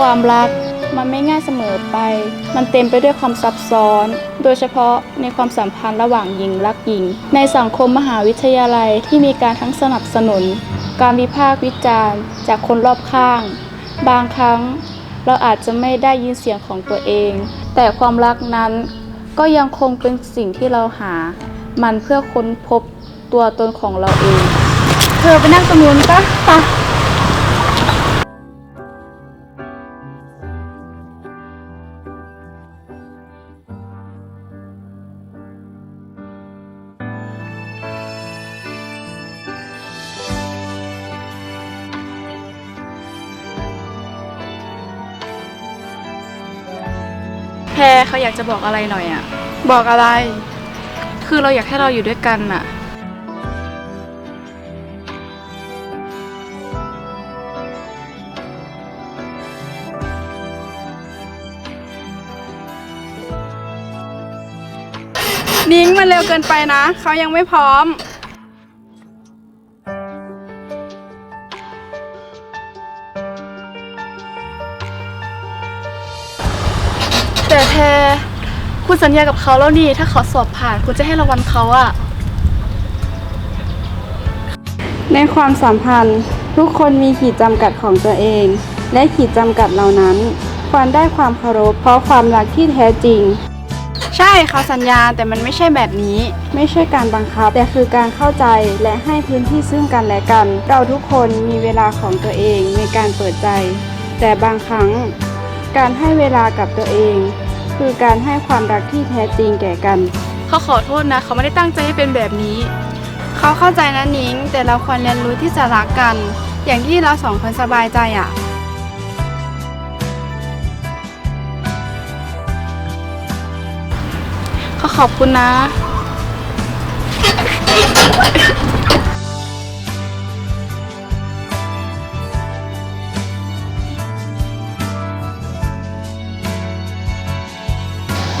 ความรักมันไม่ง่ายเสมอไป มันเต็มไปด้วยความซับซ้อน โดยเฉพาะในความสัมพันธ์ระหว่างหญิงรักหญิง ในสังคมมหาวิทยาลัยที่มีการทั้งสนับสนุน การวิพากษ์วิจารณ์ จากคนรอบข้าง บางครั้งเราอาจจะไม่ได้ยินเสียงของตัวเอง แต่ความรักนั้นก็ยังคงเป็นสิ่งที่เราหา มันเพื่อค้นพบตัวตนของเราเอง เธอไปนั่งตรงนู้นปะปะ แพรเขาอยากจะบอกอะไรหน่อยอะบอกอะไร คือเราอยากให้เราอยู่ด้วยกันอะนิ้งมันเร็วเกินไปนะ เขายังไม่พร้อม แต่แพรคุณสัญญากับเขาแล้วนี่ ถ้าเขาสอบผ่าน คุณจะให้รางวัลเขาอะในความสัมพันธ์ ทุกคนมีขีดจำกัดของตัวเอง และขีดจำกัดเหล่านั้น ควรได้ความเคารพเพราะความรักที่แท้จริง ใช่เขาสัญญาแต่มันไม่ใช่แบบนี้ ไม่ใช่การบังคับ แต่คือการเข้าใจและให้พื้นที่ซึ่งกันและกัน เราทุกคนมีเวลาของตัวเองในการเปิดใจ แต่บางครั้ง การให้เวลากับตัวเอง คือการให้ความรักที่แท้จริงแก่กัน เขาขอโทษนะ เขาไม่ได้ตั้งใจให้เป็นแบบนี้ เขาเข้าใจนะนิ้ง แต่เราควรเรียนรู้ที่จะรักกัน อย่างที่เราสองคนสบายใจอะ เขาขอบคุณนะ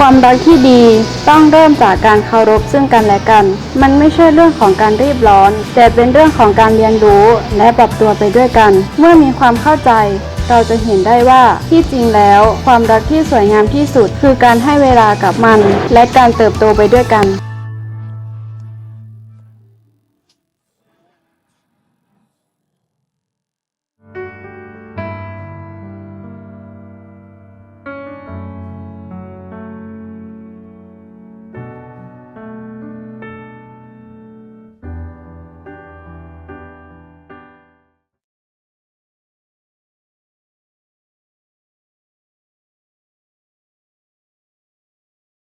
ความรักที่ดีต้องเริ่มจากการเคารพซึ่งกันและกัน มันไม่ใช่เรื่องของการรีบร้อน แต่เป็นเรื่องของการเรียนรู้และปรับตัวไปด้วยกัน เมื่อมีความเข้าใจ เราจะเห็นได้ว่าที่จริงแล้ว ความรักที่สวยงามที่สุด คือการให้เวลากับมัน และการเติบโตไปด้วยกัน